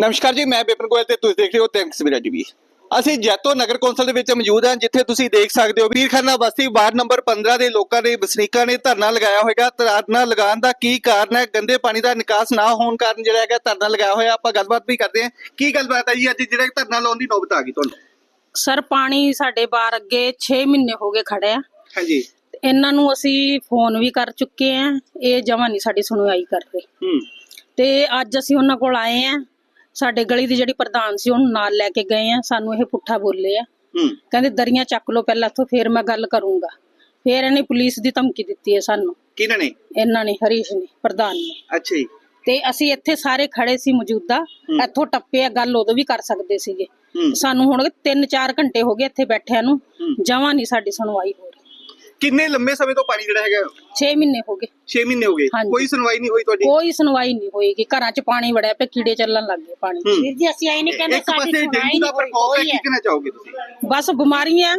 ਨਮਸਕਾਰ ਜੀ ਮੈਂ ਬਿਪਨ ਗੋਇਲ ਤੇ ਤੁਸੀਂ ਦੇਖ ਰਹੇ ਹੋ ਟੈਂਕਸ ਮੇਰਾ ਟੀਵੀ। ਅਸੀਂ ਜੈਤੋ ਨਗਰ ਕੌਂਸਲ ਦੇ ਵਿੱਚ ਮੌਜੂਦ ਹਾਂ ਜਿੱਥੇ ਤੁਸੀਂ ਦੇਖ ਸਕਦੇ ਹੋ ਵੀਰਖਾਨਾ ਬਸਤੀ ਵਾਰਡ ਨੰਬਰ 15 ਦੇ ਲੋਕਾਂ ਨੇ ਵਸਨੀਕਾਂ ਨੇ ਧਰਨਾ ਲਗਾਇਆ ਹੋਵੇਗਾ ਧਰਨਾ ਲਗਾਉਣ ਦਾ ਕੀ ਕਾਰਨ ਹੈ? ਗੰਦੇ ਪਾਣੀ ਦਾ ਨਿਕਾਸ ਨਾ ਹੋਣ ਕਾਰਨ ਜਿਹੜਾ ਹੈਗਾ ਧਰਨਾ ਲਗਾਇਆ ਹੋਇਆ। ਆਪਾਂ ਗੱਲਬਾਤ ਵੀ ਕਰਦੇ ਹਾਂ। ਕੀ ਗੱਲਬਾਤ ਹੈ ਜੀ? ਅੱਜ ਜਿਹੜਾ ਧਰਨਾ ਲਾਉਣ ਦੀ ਨੌਬਤ ਆ ਗਈ ਤੁਹਾਨੂੰ। ਸਰ ਪਾਣੀ ਸਾਡੇ ਬਾਹਰ ਅੱਗੇ 6 ਮਹੀਨੇ ਹੋ ਗਏ ਖੜੇ ਆ। ਹਾਂਜੀ। ਇਹਨਾਂ ਨੂੰ ਅਸੀਂ ਫੋਨ ਵੀ ਕਰ ਚੁੱਕੇ ਆ। ਇਹ ਜਮਾਂ ਨਹੀਂ ਸਾਡੀ ਸੁਣਵਾਈ ਕਰ ਰਹੇ। ਹੂੰ। ਤੇ ਅੱਜ ਅਸੀਂ ਉਹਨਾਂ ਕੋਲ ਆਏ ਆ। ਸਾਡੇ ਗਲੀ ਦੀ ਜਿਹੜੀ ਪ੍ਰਧਾਨ ਸੀ ਉਹਨੂੰ ਨਾਲ ਲੈ ਕੇ ਗਏ ਆ। ਸਾਨੂੰ ਇਹ ਪੁੱਠਾ ਬੋਲੇ ਆ। ਹੂੰ। ਕਹਿੰਦੇ ਦਰੀਆਂ ਚੱਕ ਲਓ ਪਹਿਲਾਂ ਤੋਂ ਫਿਰ ਮੈਂ ਗੱਲ ਕਰੂੰਗਾ। ਫਿਰ ਇਹਨੇ ਪੁਲਿਸ ਦੀ ਧਮਕੀ ਦਿੱਤੀ ਹੈ ਸਾਨੂੰ। ਕਿਹਨਾਂ ਨੇ? ਇਹਨਾਂ ਨੇ ਹਰੀਸ਼ ਨੇ ਪ੍ਰਧਾਨ ਨੇ। ਅੱਛਾ ਜੀ। ਤੇ ਅਸੀਂ ਇੱਥੇ ਸਾਰੇ ਖੜੇ ਸੀ ਮੌਜੂਦਾ। ਇੱਥੋਂ ਟੱਪੇ ਆ ਗੱਲ ਉਦੋਂ ਵੀ ਕਰ ਸਕਦੇ ਸੀਗੇ। ਸਾਨੂੰ ਹੁਣ 3-4 ਘੰਟੇ ਹੋ ਗਏ ਇੱਥੇ ਬੈਠਿਆਂ ਨੂੰ। ਜਮਾਂ ਨਹੀਂ ਸਾਡੀ ਸੁਣਵਾਈ ਹੋ ਰਹੀ ਕਿੰਨੇ ਲੰਮੇ ਸਮੇਂ ਤੋਂ ਪਾਣੀ ਜਿਹੜਾ ਹੈਗਾ? 6 ਮਹੀਨੇ ਹੋ ਗਏ। 6 ਮਹੀਨੇ ਹੋ ਗਏ। ਹਾਂਜੀ। ਕੋਈ ਸੁਣਵਾਈ ਨਹੀਂ ਹੋਈ ਤੁਹਾਡੀ? ਕੋਈ ਸੁਣਵਾਈ ਨਹੀਂ ਹੋਏਗੀ। ਘਰਾਂ 'ਚ ਪਾਣੀ ਵੜਿਆ ਪਿਆ ਕੀੜੇ ਚੱਲਣ ਲੱਗ ਗਏ ਪਾਣੀ 'ਚ। ਵੀਰ ਜੀ ਅਸੀਂ ਆਈ ਨਹੀਂ ਕਹਿੰਦੇ ਇੱਕ ਸਾਡੀ ਪਾਸੇ ਸੁਣਾਈ ਡੇਂਗੂ ਦਾ ਨਹੀਂ ਹੋਈ। ਪ੍ਰਕੋਪ ਹੈ ਹੋਈ ਕੀ ਹੈ। ਕਹਿਣਾ ਚਾਹੋਗੇ ਤੁਸੀਂ? ਬਸ ਬਿਮਾਰੀਆਂ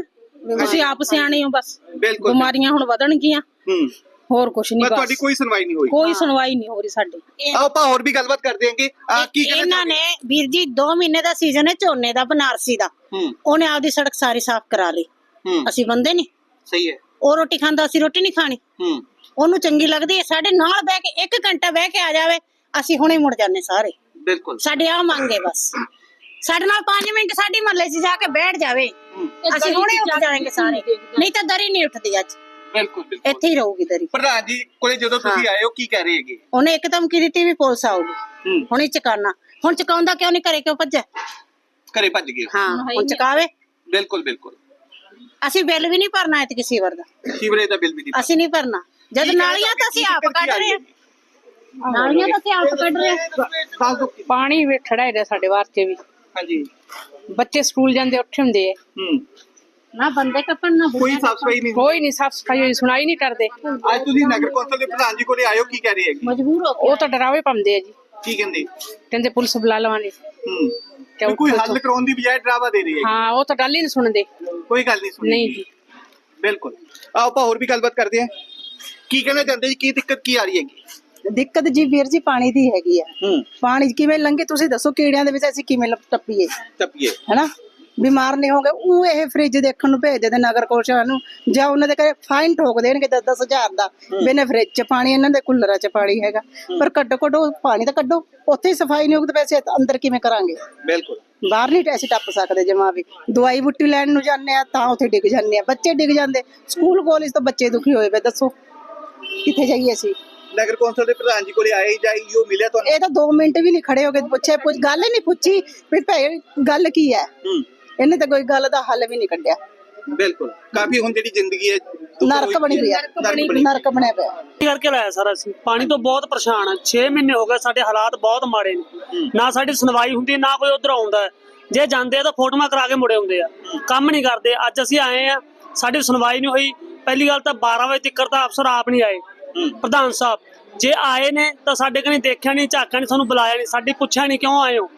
ਅਸੀਂ ਆਪ ਸਿਆਣੇ ਹਾਂ ਬਸ। ਬਿਲਕੁਲ। ਬਿਮਾਰੀਆਂ ਹੁਣ ਵਧਣਗੀਆਂ। ਹੂੰ। ਹੋਰ ਕੁਝ ਨਹੀਂ ਪਰ ਬਸ ਤੁਹਾਡੀ ਕੋਈ ਸੁਣਵਾਈ ਨਹੀਂ ਹੋਈ। ਕੋਈ ਸੁਣਵਾਈ ਨਹੀਂ ਹੋ ਰਹੀ ਸਾਡੀ। ਆਓ ਆਪਾਂ ਹੋਰ ਵੀ ਗੱਲਬਾਤ ਕਰਦੇ ਹਾਂਗੇ। ਆ ਕੀ ਕਹਿਣਾ ਇਹਨਾਂ ਨੇ ਵੀਰ ਜੀ 2 ਮਹੀਨੇ ਦਾ ਸੀਜ਼ਨ ਹੈ ਝੋਨੇ ਦਾ ਬਨਾਰਸੀ ਦਾ। ਹੂੰ। ਉਹਨੇ ਆਪਦੀ ਸੜਕ ਸਾਰੀ ਸਾਫ਼ ਕਰਾ ਲਈ। ਹੂੰ। ਅਸੀਂ ਬੰਦੇ ਨਹੀਂ। ਸਹੀ ਹੈ। ਉਹ ਰੋਟੀ ਖਾਂਦਾ ਅਸੀਂ ਰੋਟੀ ਨਹੀਂ ਖਾਣੀ। ਹੂੰ। ਉਹਨੂੰ ਚੰਗੀ ਲੱਗਦੀ ਹੈ ਸਾਡੇ ਨਾਲ ਬਹਿ ਕੇ 1 ਘੰਟਾ ਬਹਿ ਕੇ ਆ ਜਾਵੇ ਅਸੀਂ ਹੁਣੇ ਮੁੜ ਜਾਂਦੇ ਸਾਰੇ। ਬਿਲਕੁਲ। ਸਾਡੇ ਆ ਮੰਗੇ ਬਸ। ਸਾਡੇ ਨਾਲ 5 ਮਿੰਟ ਸਾਡੀ ਮਹੱਲੇ 'ਚ ਜਾ ਕੇ ਬੈਠ ਜਾਵੇ। ਅਸੀਂ ਹੁਣੇ ਉੱਠ ਜਾਵਾਂਗੇ ਸਾਰੇ। ਨਹੀਂ ਤਾਂ ਦਰੀ ਨਹੀਂ ਉੱਠਦੀ ਅੱਜ। ਬਿਲਕੁਲ ਬਿਲਕੁਲ। ਇੱਥੇ ਹੀ ਰਹੂਗੀ ਦਰੀ। ਪ੍ਰਧਾਨ ਜੀ ਕੋਲੇ ਜਦੋਂ ਤੁਸੀਂ ਆਏ ਹੋ ਕੀ ਕਹਿ ਰਹੇ ਹੈਗੇ? ਉਹਨੇ ਇੱਕਦਮ ਕੀ ਦਿੱਤੀ ਵੀ ਪੁਲਿਸ ਆਊਗੀ। ਹੂੰ। ਹੁਣੇ ਚਕਾਨਾ ਹੁਣ ਚਕਾਉਂਦਾ ਕਿਉਂ ਨਹੀਂ ਘਰੇ ਕਿਉਂ ਭੱਜਿਆ? ਘਰੇ ਭੱਜ ਗਏ ਹੋ। ਹਾਂ ਹੁਣ ਚਕਾਵੇ। ਬਿਲਕੁਲ ਬਿਲਕੁਲ। ਅਸੀਂ ਬਿੱਲ ਵੀ ਨਹੀਂ ਭਰਨਾ ਐਤ ਕਿਸੇ ਵਰ ਦਾ। ਸੀਵਰੇਜ ਦਾ ਬਿੱਲ ਵੀ ਨਹੀਂ ਅਸੀਂ ਨਹੀਂ ਭਰਨਾ। ਜਦ ਕੀ ਨਾਲੀਆਂ ਤਾਂ ਅਸੀਂ ਆਪ ਕੀ ਕੱਢ ਰਹੀ ਹਾਂ। ਨਾਲੀਆਂ ਤਾਂ ਅਸੀਂ ਆਪ ਕੱਢ ਰਹੇ ਹਾਂ। ਪਾਣੀ ਵੀ ਖੜਾ ਹੈ ਸਾਡੇ ਬਾਹਰ 'ਚ ਵੀ। ਹਾਂਜੀ। ਬੱਚੇ ਸਕੂਲ ਜਾਂਦੇ ਉੱਠੇ ਹੁੰਦੇ ਆ। ਹੂੰ। ਨਾ ਬੰਦੇ ਕੱਪਣ ਨਾ ਕੋਈ ਸਾਫ਼ ਸਫ਼ਾਈ ਨਹੀਂ ਕੋਈ ਨਹੀਂ ਸਾਫ਼ ਸਫ਼ਾਈ ਹੋਈ ਸੁਣਾਈ ਨਹੀਂ ਕਰਦੇ। ਅੱਜ ਤੁਸੀਂ ਨਗਰ ਕੌਂਸਲ ਦੇ ਪ੍ਰਧਾਨ ਜੀ ਕੋਲੇ ਹੋ ਕੀ ਕਹਿ ਰਹੇ ਹੈਗੇ? ਮਜਬੂਰ ਹੋ ਉਹ ਤਾਂ ਡਰਾਵੇ ਪਾਉਂਦੇ ਆ ਜੀ। ਕੀ ਕਹਿੰਦੇ? ਕਹਿੰਦੇ ਪੁਲਿਸ ਬੁਲਾ ਲਵਾਂਗੇ। ਹੂੰ। ਵੀ ਕੋਈ ਹੱਲ ਕਰਾਉਣ ਦੀ ਬਜਾਏ ਡਰਾਵਾ ਦੇ ਰਹੀ ਹੈ ਹਾਂ ਉਹ ਤਾਂ ਗੱਲ ਹੀ ਨਹੀਂ ਸੁਣਦੇ। ਕੋਈ ਗੱਲ ਨਹੀਂ ਸੁਣੀ ਨਹੀਂ ਜੀ। ਬਿਲਕੁਲ। ਆਓ ਆਪਾਂ ਹੋਰ ਵੀ ਗੱਲਬਾਤ ਕਰਦੇ ਹਾਂ। ਕੀ ਕਹਿਣਾ ਚਾਹੁੰਦੇ ਜੀ? ਕੀ ਦਿੱਕਤ ਕੀ ਆ ਰਹੀ ਹੈਗੀ? ਦਿੱਕਤ ਜੀ ਵੀਰ ਜੀ ਪਾਣੀ ਦੀ ਹੈਗੀ ਆ। ਹੂੰ। ਪਾਣੀ ਕਿਵੇਂ ਲੰਘੇ? ਤੁਸੀਂ ਦੱਸੋ ਕੀੜਿਆਂ ਦੇ ਵਿੱਚ ਅਸੀਂ ਕਿਵੇਂ ਲੱਪ- ਟੱਪੀਏ? ਟੱਪੀਏ। ਹੈਨਾ? ਬਿਮਾਰ ਨਹੀਂ ਹੋਗੇ ਉਹ ਇਹ ਫ੍ਰਿਜ ਦੇਖਣ ਨੂੰ ਭੇਜ ਦਿੰਦੇ ਨਗਰ ਕੌਂਸਲ ਨੂੰ। ਜਾਂ ਉਹਨਾਂ ਦੇ ਘਰੇ ਫਾਈਨ ਠੋਕ ਦੇਣਗੇ 10 ਹਜ਼ਾਰ ਦਾ ਬਿਨੇ ਫ੍ਰਿਜ ਚ ਪਾਣੀ ਇਹਨਾਂ ਦੇ ਕੁੱਲਰਾਂ ਚ ਪਾਣੀ ਹੈਗਾ। ਪਰ ਕੱਢੋ ਕੱਢੋ ਪਾਣੀ ਤਾਂ ਕੱਢੋ। ਉੱਥੇ ਹੀ ਸਫ਼ਾਈ ਨਹੀਂ ਹੋਊਗੀ ਤਾਂ ਵੈਸੇ ਅੰਦਰ ਕਿਵੇਂ ਕਰਾਂਗੇ? ਬਿਲਕੁਲ। ਬਾਹਰ ਨਹੀਂ ਅਸੀਂ ਟੱਪ ਸਕਦੇ ਜਮਾ ਵੀ। ਦਵਾਈ ਬੁੱਟੀ ਲੈਣ ਨੂੰ ਜਾਂਦੇ ਆ ਤਾਂ ਉੱਥੇ ਡਿੱਗ ਜਾਂਦੇ ਆ। ਬੱਚੇ ਡਿੱਗ ਜਾਂਦੇ। ਸਕੂਲ ਕਾਲਜ ਤੋਂ ਬੱਚੇ ਦੁਖੀ ਹੋਏ ਵੇ ਦੱਸੋ। ਕਿੱਥੇ ਜਾਈਏ ਅਸੀਂ? ਨਗਰ ਕੌਂਸਲ ਦੇ ਪ੍ਰਧਾਨ ਜੀ ਕੋਲੇ ਆਏ ਜਾਂ ਈਓ ਮਿਲਿਆ ਤੁਹਾਨੂੰ? ਇਹ ਤਾਂ 2 ਮਿੰਟ ਵੀ ਨਹੀਂ ਖੜੇ ਹੋ ਕੇ ਪੁੱਛੇ ਪੁੱਛ ਗੱਲ ਹੀ ਨਹੀਂ ਪੁੱਛੀ ਵੀ ਭਾਈ ਗੱਲ ਕੀ ਹੂੰ। ਇਹਨੇ ਤਾਂ ਕੋਈ ਗੱਲ ਦਾ ਹੱਲ ਵੀ ਨਹੀਂ ਕੱਢਿਆ। ਬਿਲਕੁਲ। ਕਾਫੀ ਹੁਣ ਜਿਹੜੀ ਜ਼ਿੰਦਗੀ ਹੈ ਦੁੱਖ ਨਰਕ ਹੋਈ ਬਣੀ ਹੋਈ ਆ। ਨਰਕ ਬਣੀ ਨਰਕ ਬਣਿਆ ਪਿਆ। ਕਰਕੇ ਲਾਇਆ ਸਾਰਾ ਅਸੀਂ? ਪਾਣੀ ਤੋਂ ਬਹੁਤ ਪਰੇਸ਼ਾਨ ਆ। 6 ਮਹੀਨੇ ਹੋ ਗਏ ਸਾਡੇ ਹਾਲਾਤ ਬਹੁਤ ਮਾੜੇ ਨੇ। ਨਾ ਸਾਡੀ ਸੁਣਵਾਈ ਹੁੰਦੀ ਨਾ ਕੋਈ ਉਧਰ ਆਉਂਦਾ। ਹੈ। ਜੇ ਜਾਂਦੇ ਆ ਤਾਂ ਫੋਟੋਆਂ ਕਰਾ ਕੇ ਮੁੜੇ ਆਉਂਦੇ ਆ। ਕੰਮ ਨਹੀਂ ਕਰਦੇ। ਅੱਜ ਅਸੀਂ ਆਏ ਆ ਸਾਡੀ ਸੁਣਵਾਈ ਨਹੀਂ ਹੋਈ। ਪਹਿਲੀ ਗੱਲ ਤਾਂ 12 ਵਜੇ ਤੱਕ ਤਾਂ ਅਫਸਰ ਆਪ ਨਹੀਂ ਆਏ। ਪ੍ਰਧਾਨ ਸਾਹਿਬ ਜੇ ਆਏ ਨੇ ਤਾਂ ਸਾਡੇ ਕਨੇ ਦੇਖਿਆ ਨਹੀਂ ਝਾਕਿਆ ਨਹੀਂ ਸਾਨੂੰ ਬੁਲਾਇਆ ਨਹੀਂ। ਸਾਡੀ ਪੁੱਛਿਆ ਨਹੀਂ ਕਿਉਂ ਆਏ ਹੋ?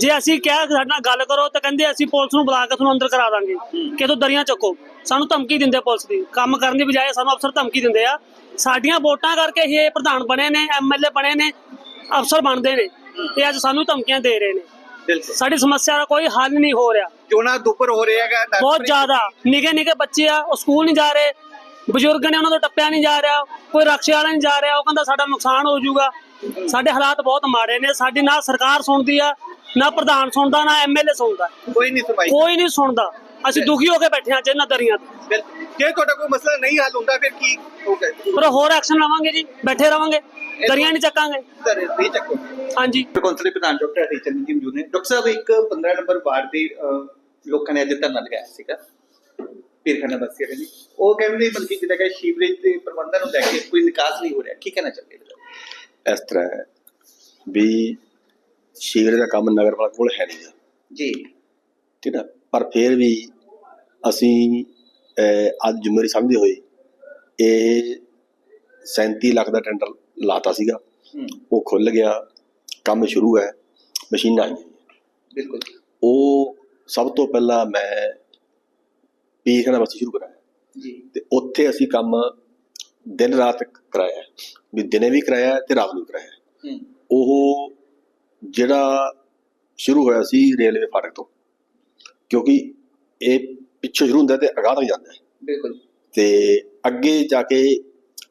ਜੇ ਅਸੀਂ ਕਿਹਾ ਕਿ ਸਾਡੇ ਨਾਲ ਗੱਲ ਕਰੋ ਤਾਂ ਕਹਿੰਦੇ ਅਸੀਂ ਪੁਲਿਸ ਨੂੰ ਬੁਲਾ ਕੇ ਤੁਹਾਨੂੰ ਅੰਦਰ ਕਰਾ ਦਾਂਗੇ। ਕਿ ਤੂੰ ਦਰੀਆਂ ਚੱਕੋ? ਸਾਨੂੰ ਧਮਕੀ ਦਿੰਦੇ ਪੁਲਿਸ ਦੀ। ਕੰਮ ਕਰਨ ਦੀ ਬਜਾਏ ਸਾਨੂੰ ਅਫਸਰ ਧਮਕੀ ਦਿੰਦੇ ਆ। ਸਾਡੀਆਂ ਵੋਟਾਂ ਕਰਕੇ ਇਹ ਪ੍ਰਧਾਨ ਬਣੇ ਨੇ ਐਮਐਲਏ ਬਣੇ ਨੇ ਅਫਸਰ ਬਣਦੇ ਨੇ। ਤੇ ਅੱਜ ਸਾਨੂੰ ਧਮਕੀਆਂ ਦੇ ਰਹੇ ਨੇ। ਸਾਡੀ ਸਮੱਸਿਆ ਦਾ ਕੋਈ ਹੱਲ ਨਹੀਂ ਹੋ ਰਿਹਾ। ਜੋਨਾ ਦੁੱਪਰ ਹੋ ਰਿਹਾ ਹੈਗਾ ਬਹੁਤ ਜ਼ਿਆਦਾ। ਨਿੱਕੇ ਨਿੱਕੇ ਬੱਚੇ ਆ ਉਹ ਸਕੂਲ ਨਹੀਂ ਜਾ ਰਹੇ। ਬਜ਼ੁਰਗ ਨੇ ਉਹਨਾਂ ਤੋਂ ਟੱਪਿਆ ਨਹੀਂ ਜਾ ਰਿਹਾ। ਕੋਈ ਰਕਸ਼ੇ ਵਾਲਾ ਨਹੀਂ ਜਾ ਰਿਹਾ। ਉਹ ਕਹਿੰਦਾ ਸਾਡਾ ਨੁਕਸਾਨ ਹੋ ਜਾਊਗਾ। ਸਾਡੇ ਹਾਲਾਤ ਬਹੁਤ ਮਾੜੇ ਨੇ। ਸਾਡੀ ਨਾ ਸਰਕਾਰ ਸੁਣਦੀ ਆ ਨਾ ਪ੍ਰਧਾਨ ਸੁਣਦਾ ਨਾ ਐਮਐਲਏ ਸੁਣਦਾ। ਕੋਈ ਨਹੀਂ ਸੁਣਵਾਈ। ਕੋਈ ਨਹੀਂ ਸੁਣਦਾ। ਅਸੀਂ ਦੁਖੀ ਹੋ ਕੇ ਬੈਠੇ ਹਾਂ ਜਿੰਨਾ ਦਰੀਆਂ ਤੇ। ਬਿਲਕੁਲ। ਜੇ ਤੁਹਾਡਾ ਕੋਈ ਮਸਲਾ ਨਹੀਂ ਹੱਲ ਹੁੰਦਾ ਫਿਰ ਕੀ ਹੋਗਾ ਪਰ ਹੋਰ ਐਕਸ਼ਨ ਲਵਾਂਗੇ ਜੀ ਬੈਠੇ ਰਵਾਂਗੇ। ਦਰੀਆਂ ਨਹੀਂ ਚੱਕਾਂਗੇ। ਸਰ ਨਹੀਂ ਚੱਕੋ। ਹਾਂਜੀ। ਕੌਂਸਲ ਦੇ ਪ੍ਰਧਾਨ ਡਾਕਟਰ ਹਰੀਚੰਦ ਜੀ ਮੌਜੂਦ ਨੇ। ਡਾਕਟਰ ਸਾਹਿਬ ਇੱਕ 15 ਨੰਬਰ ਵਾਰਡ ਦੇ ਲੋਕਾਂ ਨੇ ਅੱਜ ਧਰਨਾ ਲਗਾਇਆ ਸੀਗਾ। ਪੀਰਖਾਨਾ ਬਸਤੀ ਵਾਲੇ ਨੇ। ਉਹ ਕਹਿੰਦੇ ਬਲਕਿ ਜਿਹੜਾ ਕਿ ਸੀਵਰੇਜ ਦੇ ਪ੍ਰਬੰਧਨ ਨੂੰ ਲੈ ਕੇ ਕੋਈ ਨਿਕਾਸ ਨਹੀਂ ਹੋ ਰਿਹਾ। ਕੀ ਕਹਿਣਾ ਚਾਹੁੰਦੇ ਇਸ ਤਰ੍ਹਾਂ ਵੀ ਸੀਵਰੇਜ ਦਾ ਕੰਮ ਨਗਰ ਪਾਲਿਕਾ ਕੋਲ ਹੈ ਨਹੀਂ ਜੀ। ਠੀਕ ਹੈ ਪਰ ਫਿਰ ਵੀ ਅਸੀਂ ਅੱਜ ਜ਼ਿੰਮੇਵਾਰੀ ਸਮਝਦੇ ਹੋਏ ਇਹ 37 ਲੱਖ ਦਾ ਟੈਂਡਰ ਲਾਤਾ ਸੀਗਾ। ਉਹ ਖੁੱਲ ਗਿਆ। ਕੰਮ ਸ਼ੁਰੂ ਹੈ। ਮਸ਼ੀਨਾਂ ਆਈਆਂ। ਬਿਲਕੁਲ ਉਹ ਸਭ ਤੋਂ ਪਹਿਲਾਂ ਮੈਂ ਪੀਖਣਾ ਬਸਤੀ ਸ਼ੁਰੂ ਕਰਾਇਆ। ਜੀ। ਤੇ ਉੱਥੇ ਅਸੀਂ ਕੰਮ ਦਿਨ ਰਾਤ ਕਰਾਇਆ। ਵੀ ਦਿਨੇ ਵੀ ਕਰਾਇਆ ਤੇ ਰਾਤ ਨੂੰ ਕਰਾਇਆ। ਉਹ ਜਿਹੜਾ ਸ਼ੁਰੂ ਹੋਇਆ ਸੀ ਰੇਲਵੇ ਫਾਟਕ ਤੋਂ ਕਿਉਂਕਿ ਇਹ ਪਿੱਛੋਂ ਸ਼ੁਰੂ ਹੁੰਦਾ ਤੇ ਅਗਾਂਹ ਤੱਕ ਜਾਂਦਾ ਹੈ। ਬਿਲਕੁਲ। ਤੇ ਅੱਗੇ ਜਾ ਕੇ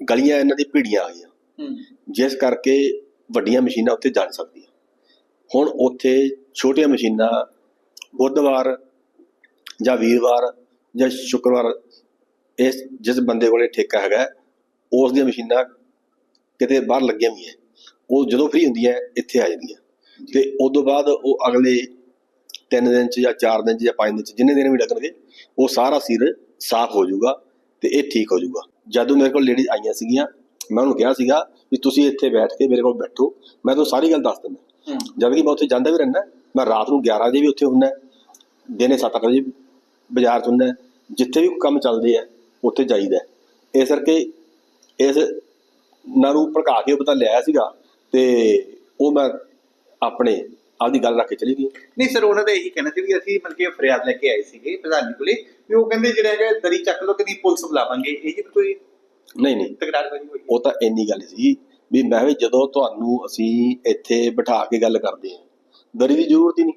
ਗਲੀਆਂ ਇਹਨਾਂ ਦੀ ਭੀੜੀਆਂ ਆ ਗਈਆਂ। ਹੂੰ। ਜਿਸ ਕਰਕੇ ਵੱਡੀਆਂ ਮਸ਼ੀਨਾਂ ਉੱਥੇ ਜਾ ਨਹੀਂ ਸਕਦੀਆਂ। ਹੁਣ ਉੱਥੇ ਛੋਟੀਆਂ ਮਸ਼ੀਨਾਂ ਬੁੱਧਵਾਰ ਜਾਂ ਵੀਰਵਾਰ ਜਾਂ ਸ਼ੁੱਕਰਵਾਰ ਇਸ ਜਿਸ ਬੰਦੇ ਕੋਲੇ ਠੇਕਾ ਹੈਗਾ ਉਸ ਦੀਆਂ ਮਸ਼ੀਨਾਂ ਕਿਤੇ ਬਾਹਰ ਲੱਗੀਆਂ ਹੋਈਆਂ। ਉਹ ਜਦੋਂ ਫ੍ਰੀ ਹੁੰਦੀਆਂ ਇੱਥੇ ਆ ਜਾਂਦੀਆਂ। ਤੇ ਤੋਂ ਬਾਅਦ ਉਹ ਅਗਲੇ 3 ਦਿਨ ਚ ਜਾਂ 4 ਦਿਨ ਚ ਜਾਂ 5 ਦਿਨ ਚ ਜਿੰਨੇ ਦਿਨ ਵੀ ਲੱਗਣਗੇ ਉਹ ਸਾਰਾ ਸਿਰ ਸਾਫ਼ ਹੋ ਜਾਊਗਾ ਤੇ ਇਹ ਠੀਕ ਹੋ ਜਾਊਗਾ। ਜਦੋਂ ਮੇਰੇ ਕੋਲ ਲੇਡੀਜ਼ ਆਈਆਂ ਸੀਗੀਆਂ ਮੈਂ ਉਹਨੂੰ ਕਿਹਾ ਸੀਗਾ ਵੀ ਤੁਸੀਂ ਇੱਥੇ ਬੈਠ ਕੇ ਮੇਰੇ ਕੋਲ ਬੈਠੋ ਮੈਂ ਤੁਹਾਨੂੰ ਸਾਰੀ ਗੱਲ ਦੱਸ ਦਿੰਦਾ। ਜਦ ਕਿ ਮੈਂ ਉੱਥੇ ਜਾਂਦਾ ਵੀ ਰਹਿੰਦਾ ਮੈਂ ਰਾਤ ਨੂੰ 11 ਵਜੇ ਵੀ ਉੱਥੇ ਹੁੰਦਾ ਦਿਨੇ 7 ਵਜੇ ਬਾਜ਼ਾਰ 'ਚ ਹੁੰਦਾ ਜਿੱਥੇ ਵੀ ਕੰਮ ਚੱਲਦੇ ਆ ਉੱਥੇ ਜਾਈਦਾ। ਇਸ ਕਰਕੇ ਇਸ ਨਾਂ ਨੂੰ ਭੜਕਾ ਕੇ ਉਹ ਪਤਾ ਲਿਆਇਆ ਸੀਗਾ ਤੇ ਉਹ ਮੈਂ ਆਪਣੇ ਆਪਦੀ ਗੱਲ ਰੱਖ ਕੇ ਚਲੀ ਗਈ। ਨਹੀਂ ਸਰ ਉਹਨਾਂ ਦਾ ਇਹੀ ਕਹਿਣਾ ਸੀ ਵੀ ਅਸੀਂ ਮਤਲਬ ਕਿ ਫਰਿਆਦ ਲੈ ਕੇ ਆਏ ਸੀਗੇ ਪ੍ਰਧਾਨ ਜੀ ਕੋਲੇ ਵੀ ਉਹ ਕਹਿੰਦੇ ਜਿਹੜਾ ਹੈਗਾ ਦਰੀ ਚੱਕ ਲੋ ਕਿ ਪੁਲਿਸ ਬੁਲਾਵਾਂਗੇ ਇਹ ਜੀ ਕੋਈ ਨਹੀਂ ਨਹੀਂ। ਤਕਰਾਰ ਬਣੀ ਹੋਈ ਉਹ ਤਾਂ ਇੰਨੀ ਗੱਲ ਸੀ ਵੀ ਮੈਂ ਵੀ ਜਦੋਂ ਤੁਹਾਨੂੰ ਅਸੀਂ ਇੱਥੇ ਬਿਠਾ ਕੇ ਗੱਲ ਕਰਦੇ ਹਾਂ ਦਰੀ ਦੀ ਜ਼ਰੂਰਤ ਹੀ ਨਹੀਂ।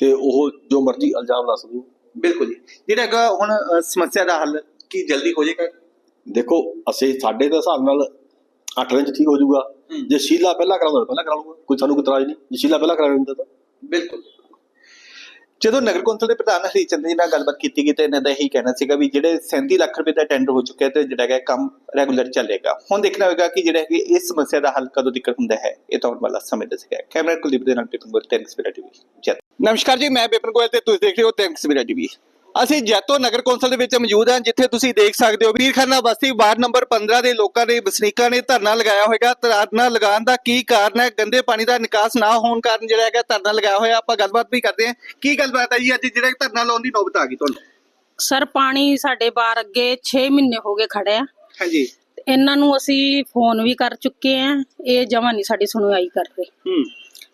ਤੇ ਉਹ ਜੋ ਮਰਜ਼ੀ ਇਲਜ਼ਾਮ ਲਾ ਸਕਦੇ। ਬਿਲਕੁਲ ਜੀ। ਜਿਹੜਾ ਹੈਗਾ ਹੁਣ ਸਮੱਸਿਆ ਦਾ ਹੱਲ ਕੀ ਜਲਦੀ ਹੋ ਜਾਏਗਾ? ਦੇਖੋ ਅਸੀਂ ਸਾਡੇ ਦੇ ਹਿਸਾਬ ਨਾਲ 8 ਦਿਨ ਚ ਠੀਕ ਹੋ ਜਾਊਗਾ। ਹੂੰ। ਜੇ ਸ਼ੀਲਾ ਪਹਿਲਾਂ ਕਰਾਉਂਦਾ ਪਹਿਲਾਂ ਕਰਾ ਲਊਗਾ। ਕੋਈ ਸਾਨੂੰ ਕੋਈ ਇਤਰਾਜ਼ ਨਹੀਂ। ਜੇ ਸ਼ੀਲਾ ਪਹਿਲਾਂ ਕਰਾ ਦਿੰਦਾ ਤਾਂ। ਬਿਲਕੁਲ। ਜਦੋਂ ਨਗਰ ਕੌਂਸਲ ਦੇ ਪ੍ਰਧਾਨ ਹਰੀ ਚੰਦ ਜੀ ਨਾਲ ਗੱਲਬਾਤ ਕੀਤੀ ਗਈ ਤੇ ਇਹਨਾਂ ਦਾ ਇਹੀ ਕਹਿਣਾ ਸੀਗਾ ਵੀ ਜਿਹੜੇ 37 ਲੱਖ ਰੁਪਏ ਦਾ ਟੈਂਡਰ ਹੋ ਚੁੱਕਿਆ ਤੇ ਜਿਹੜਾ ਹੈਗਾ ਕੰਮ ਰੈਗੂਲਰ ਚੱਲੇਗਾ। ਹੁਣ ਦੇਖਣਾ ਹੋਵੇਗਾ ਕਿ ਜਿਹੜਾ ਹੈ ਇਸ ਸਮੱਸਿਆ ਦਾ ਹੱਲ ਕਦੋਂ ਤੱਕ ਹੁੰਦਾ ਹੈ। ਇਹ ਤਾਂ ਵਾਲਾ ਸਮੇਂ ਦੱਸੇਗਾ। ਕੈਮਰਾ ਕੁਲਦੀਪ ਦੇ ਨਾਲ ਟਿਪਨ ਗੋਲ ਟੈਂਕਸ ਵੀਰਾ ਟੀਵੀ ਜੈ ਨਮਸਕਾਰ ਜੀ ਮੈਂ ਬਿਪਨ ਗੋਇਲ ਤੇ ਤੁਸੀਂ ਦੇਖ ਰਹੇ ਹੋ ਟੈਂਕਸ ਵੀਰਾ ਟੀਵੀ ਅਸੀਂ ਜੈਤੋ ਨਗਰ ਕੌਂਸਲ ਦੇ ਵਿੱਚ ਮੌਜੂਦ ਹਾਂ ਜਿੱਥੇ ਤੁਸੀਂ ਦੇਖ ਸਕਦੇ ਹੋ ਵੀਰਖਾਨਾ ਬਸਤੀ ਵਾਰਡ ਨੰਬਰ 15 ਦੇ ਲੋਕਾਂ ਨੇ ਵਸਨੀਕਾਂ ਨੇ ਧਰਨਾ ਲਗਾਇਆ ਹੋਵੇਗਾ ਧਰਨਾ ਲਗਾਉਣ ਦਾ ਕੀ ਕਾਰਨ ਹੈ? ਗੰਦੇ ਪਾਣੀ ਦਾ ਨਿਕਾਸ ਨਾ ਹੋਣ ਕਾਰਨ ਜਿਹੜਾ ਹੈਗਾ ਧਰਨਾ ਲਗਾਇਆ ਹੋਇਆ। ਆਪਾਂ ਗੱਲਬਾਤ ਵੀ ਕਰਦੇ ਹਾਂ। ਕੀ ਗੱਲਬਾਤ ਹੈ ਜੀ? ਅੱਜ ਜਿਹੜਾ ਧਰਨਾ ਲਾਉਣ ਦੀ ਨੌਬਤ ਆ ਗਈ ਤੁਹਾਨੂੰ? ਸਰ ਪਾਣੀ ਸਾਡੇ ਬਾਹਰ ਅੱਗੇ 6 ਮਹੀਨੇ ਹੋ ਗਏ ਖੜਿਆ ਹਾਂਜੀ। ਇਹਨਾਂ ਨੂੰ ਅਸੀਂ ਫੋਨ ਵੀ ਕਰ ਚੁੱਕੇ ਆ। ਇਹ ਜਮਾ ਨਹੀਂ ਸਾਡੀ ਸੁਣਵਾਈ ਕਰ ਰਹੇ ਹੂੰ।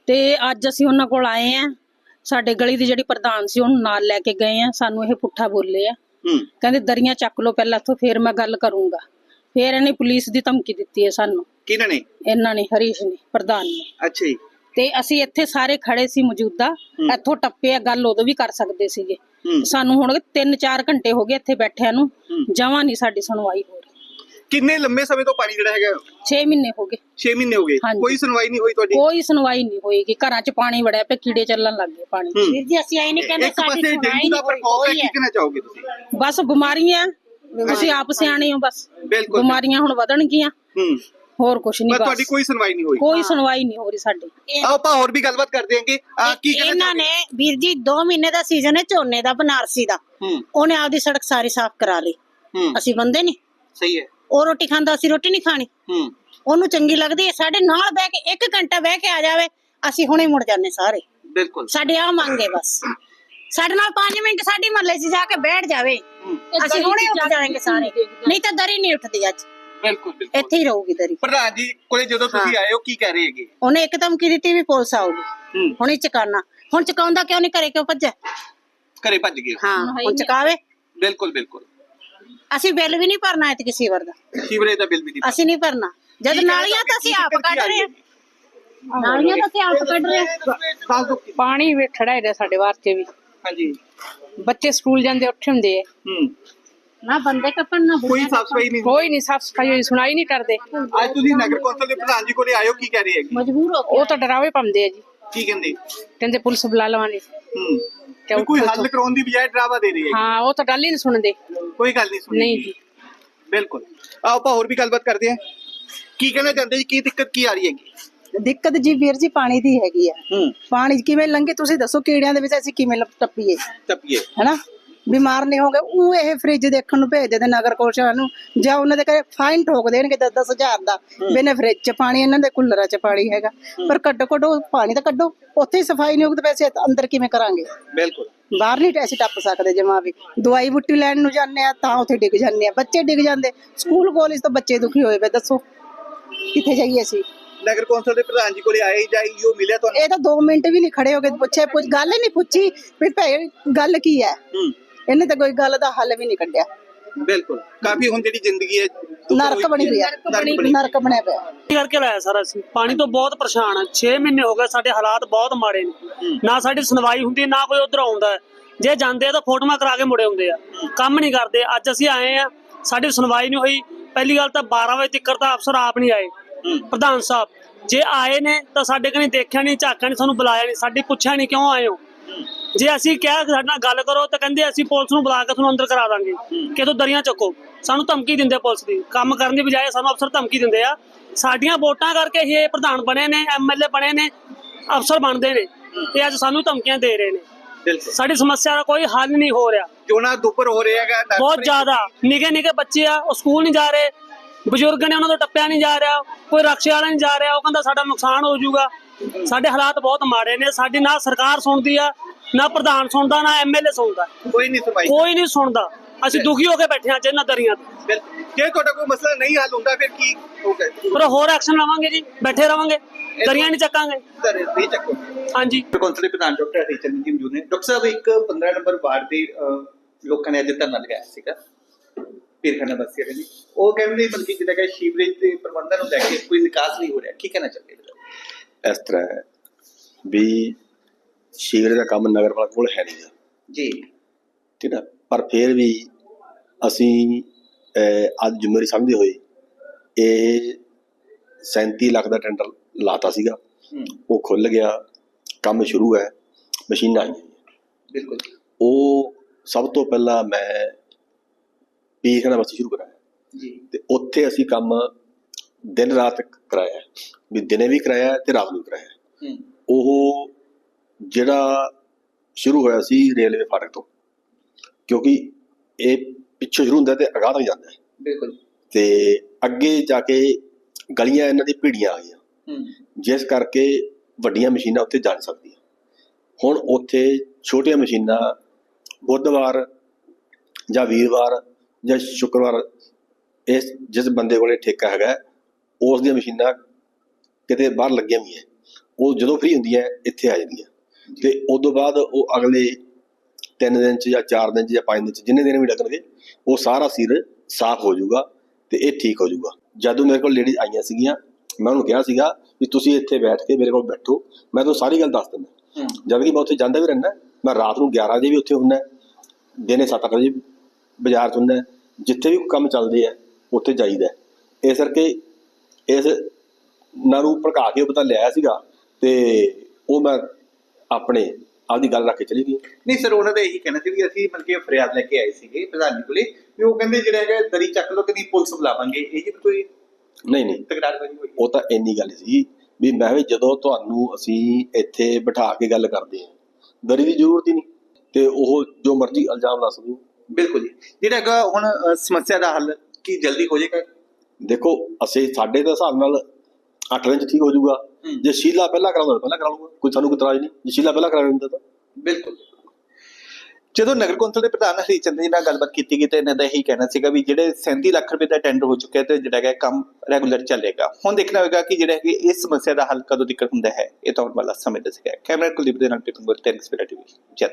ਤੇ ਅੱਜ ਅਸੀਂ ਉਹਨਾਂ ਕੋਲ ਆਏ ਆ। ਸਾਡੇ ਗਲੀ ਦੀ ਜਿਹੜੀ ਪ੍ਰਧਾਨ ਸੀ ਉਹਨੂੰ ਨਾਲ ਲੈ ਕੇ ਗਏ ਆ। ਸਾਨੂੰ ਇਹ ਪੁੱਠਾ ਬੋਲੇ ਆ। ਕਹਿੰਦੇ ਦਰੀਆਂ ਚੱਕ ਲਓ ਪਹਿਲਾਂ ਤੋਂ ਫਿਰ ਮੈਂ ਗੱਲ ਕਰੂੰਗਾ। ਫਿਰ ਇਹਨੇ ਪੁਲਿਸ ਦੀ ਧਮਕੀ ਦਿੱਤੀ ਹੈ ਸਾਨੂੰ। ਕਿਹਨਾਂ ਨੇ? ਇਹਨਾਂ ਨੇ ਹਰੀਸ਼ ਨੇ ਪ੍ਰਧਾਨ ਨੇ। ਅੱਛਾ ਜੀ। ਤੇ ਅਸੀਂ ਇੱਥੇ ਸਾਰੇ ਖੜੇ ਸੀ ਮੌਜੂਦਾ। ਇੱਥੋਂ ਟੱਪੇ ਆ ਗੱਲ ਉਦੋਂ ਵੀ ਕਰ ਸਕਦੇ ਸੀਗੇ। ਸਾਨੂੰ ਹੁਣ 3-4 ਘੰਟੇ ਹੋ ਗਏ ਇੱਥੇ ਬੈਠਿਆਂ ਨੂੰ। ਜਮਾਂ ਨਹੀਂ ਸਾਡੀ ਸੁਣਵਾਈ ਹੋ ਕਿੰਨੇ ਲੰਮੇ ਸਮੇਂ ਤੋਂ ਪਾਣੀ ਜਿਹੜਾ ਹੈਗਾ? 6 ਮਹੀਨੇ ਹੋ ਗਏ। 6 ਮਹੀਨੇ ਹੋ ਗਏ। ਹਾਂਜੀ। ਕੋਈ ਸੁਣਵਾਈ ਨਹੀਂ ਹੋਈ ਤੁਹਾਡੀ? ਕੋਈ ਸੁਣਵਾਈ ਨਹੀਂ ਹੋਏਗੀ। ਘਰਾਂ 'ਚ ਪਾਣੀ ਵੜਿਆ ਪਿਆ ਕੀੜੇ ਚੱਲਣ ਲੱਗ ਗਏ ਪਾਣੀ। ਵੀਰ ਜੀ ਅਸੀਂ ਆਏ ਨਹੀਂ ਕਹਿੰਦੇ ਇੱਕ ਸਾਡੀ ਪਾਸੇ ਸੁਣਾਈ ਡੇਂਗੂ ਦਾ ਨਹੀਂ ਪ੍ਰਕੋਪ ਹੈ ਹੋਈ ਕੀ ਕਹਿਣਾ ਚਾਹੋਗੇ ਤੁਸੀਂ? ਬਸ ਬਿਮਾਰੀਆਂ ਅਸੀਂ ਆਪ ਸਿਆਣੇ ਹਾਂ ਬਸ। ਬਿਲਕੁਲ। ਬਿਮਾਰੀਆਂ ਹੁਣ ਵਧਣਗੀਆਂ। ਹੂੰ। ਹੋਰ ਕੁਛ ਨਹੀਂ ਪਰ ਤੁਹਾਡੀ ਬਸ। ਕੋਈ ਸੁਣਵਾਈ ਨਹੀਂ ਹੋਈ। ਕੋਈ ਸੁਣਵਾਈ ਨਹੀਂ ਹੋ ਰਹੀ ਸਾਡੀ। ਆਓ ਆਪਾਂ ਹੋਰ ਵੀ ਗੱਲਬਾਤ ਕਰਦੇ ਹਾਂਗੇ। ਆ ਕੀ ਕਹਿਣਾ ਇਹਨਾਂ ਨੇ ਵੀਰ ਜੀ 2 ਮਹੀਨੇ ਦਾ ਸੀਜ਼ਨ ਹੈ ਝੋਨੇ ਦਾ ਬਨਾਰਸੀ ਦਾ। ਹੂੰ। ਉਹਨੇ ਆਪਦੀ ਸੜਕ ਸਾਰੀ ਸਾਫ਼ ਕਰਾ ਲਈ। ਹੂੰ। ਅਸੀਂ ਬੰਦੇ ਨਹੀਂ। ਸਹੀ ਹੈ। ਉਹ ਰੋਟੀ ਖਾਂਦਾ ਅਸੀਂ ਰੋਟੀ ਨਹੀਂ ਖਾਣੀ। ਹੂੰ। ਉਹਨੂੰ ਚੰਗੀ ਲੱਗਦੀ ਹੈ ਸਾਡੇ ਨਾਲ ਬਹਿ ਕੇ 1 ਘੰਟਾ ਬਹਿ ਕੇ ਆ ਜਾਵੇ ਅਸੀਂ ਹੁਣੇ ਮੁੜ ਜਾਂਦੇ ਸਾਰੇ। ਬਿਲਕੁਲ। ਸਾਡੇ ਆ ਮੰਗੇ ਬਸ। ਸਾਡੇ ਨਾਲ 5 ਮਿੰਟ ਸਾਡੀ ਮਹੱਲੇ 'ਚ ਜਾ ਕੇ ਬੈਠ ਜਾਵੇ। ਅਸੀਂ ਹੁਣੇ ਉੱਠ ਜਾਵਾਂਗੇ ਸਾਰੇ। ਨਹੀਂ ਤਾਂ ਦਰੀ ਨਹੀਂ ਉੱਠਦੀ ਅੱਜ। ਬਿਲਕੁਲ ਬਿਲਕੁਲ। ਇੱਥੇ ਹੀ ਰਹੂਗੀ ਦਰੀ। ਪ੍ਰਧਾਨ ਜੀ ਕੋਲੇ ਜਦੋਂ ਤੁਸੀਂ ਆਏ ਹੋ ਕੀ ਕਹਿ ਰਹੇ ਹੈਗੇ? ਉਹਨੇ ਇੱਕ ਧਮਕੀ ਦਿੱਤੀ ਵੀ ਪੁਲਿਸ ਆਊਗੀ। ਹੂੰ। ਹੁਣੇ ਚਕਾਨਾ ਹੁਣ ਚਕਾਉਂਦਾ ਕਿਉਂ ਨਹੀਂ? ਘਰੇ ਕਿਉਂ ਭੱਜਿਆ? ਘਰੇ ਭੱਜ ਗਏ ਹੋ। ਹਾਂ ਹੁਣ ਚਕਾਵੇ। ਬਿਲਕੁਲ ਬਿਲਕੁਲ। ਅਸੀਂ ਬਿੱਲ ਵੀ ਨਹੀਂ ਭਰਨਾ ਐਤਕੀ ਸੀਵਰ ਦਾ। ਸੀਵਰੇਜ ਦਾ ਬਿੱਲ ਵੀ ਨਹੀਂ ਅਸੀਂ ਨਹੀਂ ਭਰਨਾ। ਜਦ ਕੀ ਨਾਲੀਆਂ ਤਾਂ ਅਸੀਂ ਆਪ ਕੀ ਕੱਢ ਰਹੀ ਰਹੇ ਹਾਂ ਨਾਲੀਆਂ ਤਾਂ ਅਸੀਂ ਆਪ ਕੱਢ ਰਹੇ ਹਾਂ। ਦੱਸ ਦਿਓ ਪਾਣੀ ਵੀ ਖੜਾ ਹੈ ਸਾਡੇ ਵਾਰ ਚ ਵੀ। ਹਾਂਜੀ। ਬੱਚੇ ਸਕੂਲ ਜਾਂਦੇ ਉੱਠੇ ਹੁੰਦੇ ਆ। ਹੂੰ। ਨਾ ਬੰਦੇ ਕੱਪਣ ਨਾ ਕੋਈ ਸਾਫ਼ ਸਫ਼ਾਈ ਨਹੀਂ ਕੋਈ ਨਹੀਂ ਸਾਫ਼ ਸਫ਼ਾਈ ਹੋਈ ਸੁਣਾਈ ਨਹੀਂ ਕਰਦੇ। ਅੱਜ ਤੁਸੀਂ ਨਗਰ ਕੌਂਸਲ ਦੇ ਪ੍ਰਧਾਨ ਜੀ ਕੋਲੇ ਹੋ ਕੀ ਕਹਿ ਰਹੇ ਹੈਗੇ? ਮਜਬੂਰ ਹੋ ਉਹ ਤਾਂ ਡਰਾਵੇ ਪਾਉਂਦੇ ਆ ਜੀ। ਕੀ ਕਹਿੰਦੇ? ਕਹਿੰਦੇ ਪੁਲਿਸ ਬੁਲਾ ਲਵਾਂਗੇ। ਹੂੰ। ਤੇ ਕੋਈ ਹੱਲ ਕਰਾਉਣ ਦੀ ਬਜਾਏ ਡਰਾਵਾ ਦੇ ਰਹੀ ਹੈ ਹਾਂ ਉਹ ਤਾਂ ਗੱਲ ਹੀ ਨਹੀਂ ਸੁਣਦੇ। ਕੋਈ ਗੱਲ ਨਹੀਂ ਸੁਣੀ ਨਹੀਂ ਜੀ। ਬਿਲਕੁਲ। ਆਓ ਆਪਾਂ ਹੋਰ ਵੀ ਗੱਲਬਾਤ ਕਰਦੇ ਹਾਂ। ਕੀ ਕਹਿਣਾ ਚਾਹੁੰਦੇ ਜੀ? ਕੀ ਦਿੱਕਤ ਕੀ ਆ ਰਹੀ ਹੈਗੀ? ਦਿੱਕਤ ਜੀ ਵੀਰ ਜੀ ਪਾਣੀ ਦੀ ਹੈਗੀ ਆ। ਹੂੰ। ਪਾਣੀ ਕਿਵੇਂ ਲੰਘੇ? ਤੁਸੀਂ ਦੱਸੋ ਕੀੜਿਆਂ ਦੇ ਵਿੱਚ ਅਸੀਂ ਕਿਵੇਂ ਟੱਪੀਏ? ਟੱਪੀਏ। ਹੈਨਾ? ਬਿਮਾਰ ਨਹੀਂ ਹੋਗੇ ਉਹ ਇਹ ਫ੍ਰਿਜ ਦੇਖਣ ਨੂੰ ਭੇਜਦੇ ਨੇ ਨਗਰ ਕੌਂਸਲ ਨੂੰ। ਜਾਂ ਉਹਨਾਂ ਦੇ ਘਰੇ ਫਾਈਨ ਠੋਕ ਦੇਣਗੇ 10 ਹਜ਼ਾਰ ਦਾ ਬਿਨੇ ਫ੍ਰਿਜ ਚ ਪਾਣੀ ਇਹਨਾਂ ਦੇ ਕੂਲਰਾਂ ਚ ਪਾਣੀ ਹੈਗਾ। ਪਰ ਕੱਢੋ ਕੱਢੋ ਪਾਣੀ ਤਾਂ ਕੱਢੋ ਉੱਥੇ ਹੀ ਸਫ਼ਾਈ ਨਹੀਂ ਹੋਊਗੀ ਤਾਂ ਵੈਸੇ ਅੰਦਰ ਕਿਵੇਂ ਕਰਾਂਗੇ? ਬਿਲਕੁਲ। ਬਾਹਰ ਨਹੀਂ ਅਸੀਂ ਟੱਪ ਸਕਦੇ ਜਮਾ ਵੀ ਦਵਾਈ ਬੁੱਟੀ ਲੈਣ ਨੂੰ ਜਾਂਦੇ ਆ ਤਾਂ ਉੱਥੇ ਡਿੱਗ ਜਾਂਦੇ ਆ। ਬੱਚੇ ਡਿੱਗ ਜਾਂਦੇ। ਸਕੂਲ ਕਾਲਜ ਤੋਂ ਬੱਚੇ ਦੁਖੀ ਹੋਏ ਵੇ ਦੱਸੋ। ਕਿੱਥੇ ਜਾਈਏ ਅਸੀਂ? ਨਗਰ ਕੌਂਸਲ ਦੇ ਪ੍ਰਧਾਨ ਜੀ ਕੋਲੇ ਆਏ ਜਾਂ ਉਹ ਮਿਲਿਆ ਤੁਹਾਨੂੰ? ਇਹ ਤਾਂ 2 ਮਿੰਟ ਵੀ ਨਹੀਂ ਖੜੇ ਹੋ ਕੇ ਪੁੱਛੇ ਪੁੱਛ ਗੱਲ ਹੀ ਨਹੀਂ ਪੁੱਛੀ ਵੀ ਭਈ ਗੱਲ ਕੀ ਹੂੰ। ਇਹਨੇ ਤਾਂ ਕੋਈ ਗੱਲ ਦਾ ਹੱਲ ਵੀ ਨਹੀਂ ਕੱਢਿਆ। ਬਿਲਕੁਲ। ਕਾਫੀ ਹੁਣ ਜਿਹੜੀ ਜ਼ਿੰਦਗੀ ਹੈ ਨਰਕ ਬਣੀ ਪਈ ਆ ਨਰਕ ਬਣਿਆ ਪਿਆ। ਕੀ ਕਰਕੇ ਲਾਇਆ ਸਰ ਅਸੀਂ? ਪਾਣੀ ਤੋਂ ਬਹੁਤ ਪਰੇਸ਼ਾਨ ਆ 6 ਮਹੀਨੇ ਹੋ ਗਏ ਸਾਡੇ ਹਾਲਾਤ ਬਹੁਤ ਮਾੜੇ ਨੇ। ਨਾ ਸਾਡੀ ਸੁਣਵਾਈ ਹੁੰਦੀ ਨਾ ਕੋਈ ਉਧਰ ਆਉਂਦਾ। ਹੈ। ਜੇ ਜਾਂਦੇ ਆ ਤਾਂ ਫੋਟੋਆਂ ਕਰਾ ਕੇ ਮੁੜੇ ਆਉਂਦੇ ਆ। ਕੰਮ ਨਹੀਂ ਕਰਦੇ। ਅੱਜ ਅਸੀਂ ਆਏ ਆ ਸਾਡੀ ਸੁਣਵਾਈ ਨਹੀਂ ਹੋਈ। ਪਹਿਲੀ ਗੱਲ ਤਾਂ 12 ਵਜੇ ਤੱਕ ਤਾਂ ਅਫਸਰ ਆਪ ਨਹੀਂ ਆਏ। ਪ੍ਰਧਾਨ ਸਾਹਿਬ ਜੇ ਆਏ ਨੇ ਤਾਂ ਸਾਡੇ ਕਨੇ ਦੇਖਿਆ ਨਹੀਂ ਝਾਕਿਆ ਨਹੀਂ ਸਾਨੂੰ ਬੁਲਾਇਆ ਨਹੀਂ ਸਾਡੀ ਪੁੱਛਿਆ ਨਹੀਂ ਕਿਉਂ ਆਏ ਹੋ? ਜੇ ਅਸੀਂ ਕਿਹਾ ਸਾਡੇ ਨਾਲ ਗੱਲ ਕਰੋ ਤਾਂ ਕਹਿੰਦੇ ਅਸੀਂ ਪੁਲਿਸ ਨੂੰ ਬੁਲਾ ਕੇ ਤੁਹਾਨੂੰ ਅੰਦਰ ਕਰਾ ਦਾਂਗੇ। ਕਿਤੋਂ ਦਰੀਆਂ ਚੱਕੋ। ਸਾਨੂੰ ਧਮਕੀ ਦਿੰਦੇ ਪੁਲਿਸ ਦੀ। ਕੰਮ ਕਰਨ ਦੀ ਬਜਾਏ ਸਾਨੂੰ ਅਫਸਰ ਧਮਕੀ ਦਿੰਦੇ ਆ। ਸਾਡੀਆਂ ਵੋਟਾਂ ਕਰਕੇ ਹੀ ਇਹ ਪ੍ਰਧਾਨ ਬਣੇ ਨੇ ਐਮਐਲਏ ਬਣੇ ਨੇ ਅਫਸਰ ਬਣਦੇ ਨੇ। ਤੇ ਅੱਜ ਸਾਨੂੰ ਧਮਕੀਆਂ ਦੇ ਰਹੇ ਨੇ। ਸਾਡੀ ਸਮੱਸਿਆ ਦਾ ਕੋਈ ਹੱਲ ਨਹੀਂ ਹੋ ਰਿਹਾ। ਚੋਣਾ ਦੁੱਪਰ ਹੋ ਰਿਹਾ ਹੈਗਾ ਬਹੁਤ ਜ਼ਿਆਦਾ। ਨਿੱਕੇ ਨਿੱਕੇ ਬੱਚੇ ਆ ਉਹ ਸਕੂਲ ਨਹੀਂ ਜਾ ਰਹੇ। ਬਜ਼ੁਰਗ ਨੇ ਉਹਨਾਂ ਤੋਂ ਟੱਪਿਆ ਨਹੀਂ ਜਾ ਰਿਹਾ। ਕੋਈ ਰਕਸ਼ੇ ਵਾਲਾ ਨਹੀਂ ਜਾ ਰਿਹਾ। ਉਹ ਕਹਿੰਦਾ ਸਾਡਾ ਨੁਕਸਾਨ ਹੋ ਜਾਊਗਾ। ਸਾਡੇ ਹਾਲਾਤ ਬਹੁਤ ਮਾੜੇ ਨੇ ਸਾਡੀ ਨਾ ਸਰਕਾਰ ਸੁਣਦੀ ਆ ਨਾ ਪ੍ਰਧਾਨ ਸੁਣਦਾ ਨਾ ਐਮਐਲਏ ਸੁਣਦਾ। ਕੋਈ ਨਹੀਂ ਸੁਣਵਾਈ ਕੋਈ ਨਹੀਂ ਸੁਣਦਾ। ਅਸੀਂ ਦੁਖੀ ਹੋ ਕੇ ਬੈਠੇ ਹਾਂ ਜਿੰਨਾ ਦਰੀਆਂ ਤੇ। ਜੇ ਤੁਹਾਡਾ ਕੋਈ ਮਸਲਾ ਨਹੀਂ ਹੱਲ ਹੁੰਦਾ ਫਿਰ ਕੀ ਹੋਊਗਾ ਪਰ ਹੋਰ ਐਕਸ਼ਨ ਲਵਾਂਗੇ ਜੀ ਬੈਠੇ ਰਵਾਂਗੇ। ਦਰੀਆਂ ਨਹੀਂ ਚੱਕਾਂਗੇ। ਚੱਕੋ। ਹਾਂਜੀ। ਕੌਂਸਲ ਦੇ ਪ੍ਰਧਾਨ ਡਾਕਟਰ ਹਰੀਚੰਦ ਜੀ ਮੌਜੂਦ ਨੇ। ਡਾਕਟਰ ਸਾਹਿਬ ਇੱਕ 15 ਨੰਬਰ ਵਾਰਡ ਦੇ ਲੋਕਾਂ ਨੇ ਅੱਜ ਧਰਨਾ ਲਗਾਇਆ ਸੀਗਾ। ਪੀਰਖਾਨਾ ਬਸਤੀ ਨੇ। ਉਹ ਕਹਿੰਦੇ ਬਲਕਿ ਜਿਹੜਾ ਕਿ ਸੀਵਰੇਜ ਦੇ ਪ੍ਰਬੰਧਨ ਨੂੰ ਲੈ ਕੇ ਕੋਈ ਨਿਕਾਸ ਨਹੀਂ ਹੋ ਰਿਹਾ। ਕੀ ਕਹਿਣਾ ਚਾਹੁੰਦੇ ਇਸ ਤਰ੍ਹਾਂ ਹੈ ਵੀ ਸ਼ੀਵਰ ਦਾ ਕੰਮ ਨਗਰ ਪਾਲਿਕਾ ਕੋਲ ਹੈ ਨਹੀਂ ਜੀ। ਠੀਕ ਹੈ ਪਰ ਫਿਰ ਵੀ ਅਸੀਂ ਅੱਜ ਜ਼ਿੰਮੇਵਾਰੀ ਸਮਝਦੇ ਹੋਏ ਇਹ 37 ਲੱਖ ਦਾ ਟੈਂਡਰ ਲਾਤਾ ਸੀਗਾ। ਉਹ ਖੁੱਲ ਗਿਆ। ਕੰਮ ਸ਼ੁਰੂ ਹੈ। ਮਸ਼ੀਨਾਂ ਆਈਆਂ। ਬਿਲਕੁਲ। ਉਹ ਸਭ ਤੋਂ ਪਹਿਲਾਂ ਮੈਂ ਪੀਖਣਾ ਬਸਤੀ ਸ਼ੁਰੂ ਕਰਾਇਆ। ਜੀ। ਤੇ ਉੱਥੇ ਅਸੀਂ ਕੰਮ ਦਿਨ ਰਾਤ ਕਰਾਇਆ ਵੀ ਦਿਨੇ ਵੀ ਕਰਾਇਆ ਤੇ ਰਾਤ ਨੂੰ ਕਰਾਇਆ। ਉਹ ਜਿਹੜਾ ਸ਼ੁਰੂ ਹੋਇਆ ਸੀ ਰੇਲਵੇ ਫਾਟਕ ਤੋਂ ਕਿਉਂਕਿ ਇਹ ਪਿੱਛੇ ਸ਼ੁਰੂ ਹੁੰਦਾ ਤੇ ਅਗਾਂਹ ਤੱਕ ਜਾਂਦਾ। ਹੈ ਬਿਲਕੁਲ। ਤੇ ਅੱਗੇ ਜਾ ਕੇ ਗਲੀਆਂ ਇਹਨਾਂ ਦੀ ਭੀੜੀਆਂ ਆ ਗਈਆਂ। ਜਿਸ ਕਰਕੇ ਵੱਡੀਆਂ ਮਸ਼ੀਨਾਂ ਉੱਥੇ ਜਾ ਸਕਦੀਆਂ। ਹੁਣ ਉੱਥੇ ਛੋਟੀਆਂ ਮਸ਼ੀਨਾਂ ਬੁੱਧਵਾਰ ਜਾਂ ਵੀਰਵਾਰ ਜਾਂ ਸ਼ੁੱਕਰਵਾਰ ਇਸ ਜਿਸ ਬੰਦੇ ਕੋਲੇ ਠੇਕਾ ਹੈਗਾ ਉਸ ਦੀਆਂ ਮਸ਼ੀਨਾਂ ਕਿਤੇ ਬਾਹਰ ਲੱਗੀਆਂ ਹੋਈਆਂ। ਉਹ ਜਦੋਂ ਫ੍ਰੀ ਹੁੰਦੀਆਂ ਇੱਥੇ ਆ ਜਾਂਦੀਆਂ। ਤੇ ਉਸ ਤੋਂ ਬਾਅਦ ਉਹ ਅਗਲੇ 3 ਦਿਨ ਚ ਜਾਂ 4 ਦਿਨ ਚ ਜਾਂ 5 ਦਿਨ ਚ ਜਿੰਨੇ ਦਿਨ ਵੀ ਲੱਗਣਗੇ ਉਹ ਸਾਰਾ ਸਿਰ ਸਾਫ਼ ਹੋ ਜਾਊਗਾ ਤੇ ਇਹ ਠੀਕ ਹੋ ਜਾਊਗਾ। ਜਦੋਂ ਮੇਰੇ ਕੋਲ ਲੇਡੀਜ਼ ਆਈਆਂ ਸੀਗੀਆਂ ਮੈਂ ਉਹਨੂੰ ਕਿਹਾ ਸੀਗਾ ਵੀ ਤੁਸੀਂ ਇੱਥੇ ਬੈਠ ਕੇ ਮੇਰੇ ਕੋਲ ਬੈਠੋ। ਮੈਂ ਤੁਹਾਨੂੰ ਸਾਰੀ ਗੱਲ ਦੱਸ ਦਿੰਦਾ। ਜਦ ਕਿ ਮੈਂ ਉੱਥੇ ਜਾਂਦਾ ਵੀ ਰਹਿੰਦਾ ਮੈਂ ਰਾਤ ਨੂੰ 11 ਵਜੇ ਵੀ ਉੱਥੇ ਹੁੰਦਾ ਦਿਨੇ 7 ਵਜੇ ਬਾਜ਼ਾਰ 'ਚ ਹੁੰਦਾ ਜਿੱਥੇ ਵੀ ਕੋਈ ਕੰਮ ਚੱਲਦੇ ਆ ਉੱਥੇ ਜਾਈਦਾ। ਇਸ ਕਰਕੇ ਇਸ ਨਾਂ ਨੂੰ ਭੜਕਾ ਕੇ ਉਹ ਪਤਾ ਲਿਆਇਆ ਸੀਗਾ ਤੇ ਉਹ ਮੈਂ ਆਪਣੇ ਆਪਦੀ ਗੱਲ ਰੱਖ ਕੇ ਚਲੀ ਗਈ। ਨਹੀਂ ਸਰ ਉਹਨਾਂ ਦਾ ਇਹੀ ਕਹਿਣਾ ਸੀ ਵੀ ਅਸੀਂ ਮਤਲਬ ਕਿ ਫਰਿਆਦ ਲੈ ਕੇ ਆਏ ਸੀਗੇ ਪ੍ਰਧਾਨ ਕੋਲੇ ਵੀ ਉਹ ਕਹਿੰਦੇ ਜਿਹੜਾ ਹੈਗਾ ਦਰੀ ਚੱਕ ਲੋ ਕਦੀ ਪੁਲਿਸ ਬੁਲਾਵਾਂਗੇ। ਇਹ ਕੋਈ ਨਹੀਂ ਨਹੀਂ। ਤਕਰਾਰ ਹੋਈ ਹੋਈ ਉਹ ਤਾਂ ਇੰਨੀ ਗੱਲ ਸੀ ਵੀ ਮੈਂ ਵੀ ਜਦੋਂ ਤੁਹਾਨੂੰ ਅਸੀਂ ਇੱਥੇ ਬਿਠਾ ਕੇ ਗੱਲ ਕਰਦੇ ਹਾਂ ਦਰੀ ਦੀ ਜ਼ਰੂਰਤ ਹੀ ਨਹੀਂ ਤੇ ਉਹ ਜੋ ਮਰਜ਼ੀ ਇਲਜ਼ਾਮ ਲਾ ਸਕਦੇ। ਹੋ। ਬਿਲਕੁਲ ਜੀ। ਜਿਹੜਾ ਹੈਗਾ ਹੁਣ ਸਮੱਸਿਆ ਦਾ ਹੱਲ ਕੀ ਜਲਦੀ ਹੋ ਜਾਏਗਾ? ਦੇਖੋ ਅਸੀਂ ਸਾਡੇ ਦੇ ਹਿਸਾਬ ਨਾਲ 8 ਦਿਨ ਚ ਠੀਕ ਹੋ ਜਾਊਗਾ। ਹੂੰ। ਜੇ ਸ਼ੀਲਾ ਪਹਿਲਾਂ ਕਰਾਉਂਦਾ ਪਹਿਲਾਂ ਕਰਾ ਲਊਗਾ। ਕੋਈ ਸਾਨੂੰ ਕੋਈ ਇਤਰਾਜ਼ ਨਹੀਂ। ਜੇ ਸ਼ੀਲਾ ਪਹਿਲਾਂ ਕਰਾ ਦਿੰਦਾ ਤਾਂ। ਬਿਲਕੁਲ। ਜਦੋਂ ਨਗਰ ਕੌਂਸਲ ਦੇ ਪ੍ਰਧਾਨ ਹਰੀਚੰਦ ਜੀ ਨਾਲ ਗੱਲਬਾਤ ਕੀਤੀ ਗਈ ਤਾਂ ਇਹਨਾਂ ਦਾ ਇਹੀ ਕਹਿਣਾ ਸੀਗਾ ਵੀ ਜਿਹੜੇ 37 ਲੱਖ ਰੁਪਏ ਦਾ ਟੈਂਡਰ ਹੋ ਚੁੱਕਿਆ ਤੇ ਜਿਹੜਾ ਹੈਗਾ ਕੰਮ ਰੈਗੂਲਰ ਚੱਲੇਗਾ। ਹੁਣ ਦੇਖਣਾ ਹੋਵੇਗਾ ਕਿ ਜਿਹੜਾ ਹੈ ਇਸ ਸਮੱਸਿਆ ਦਾ ਹੱਲ ਕਦੋਂ ਤੱਕ ਹੁੰਦਾ ਹੈ ਇਹ ਤਾਂ ਆਉਣ ਵਾਲਾ ਸਮੇਂ ਦੱਸੇਗਾ। ਕੈਮਰਾ ਕੁਲਦੀਪ ਦੇ ਨਾਲ ਟਿਪਨ ਬੋਲ ਟੈਨਿਸ ਟੀਵੀ ਜੈ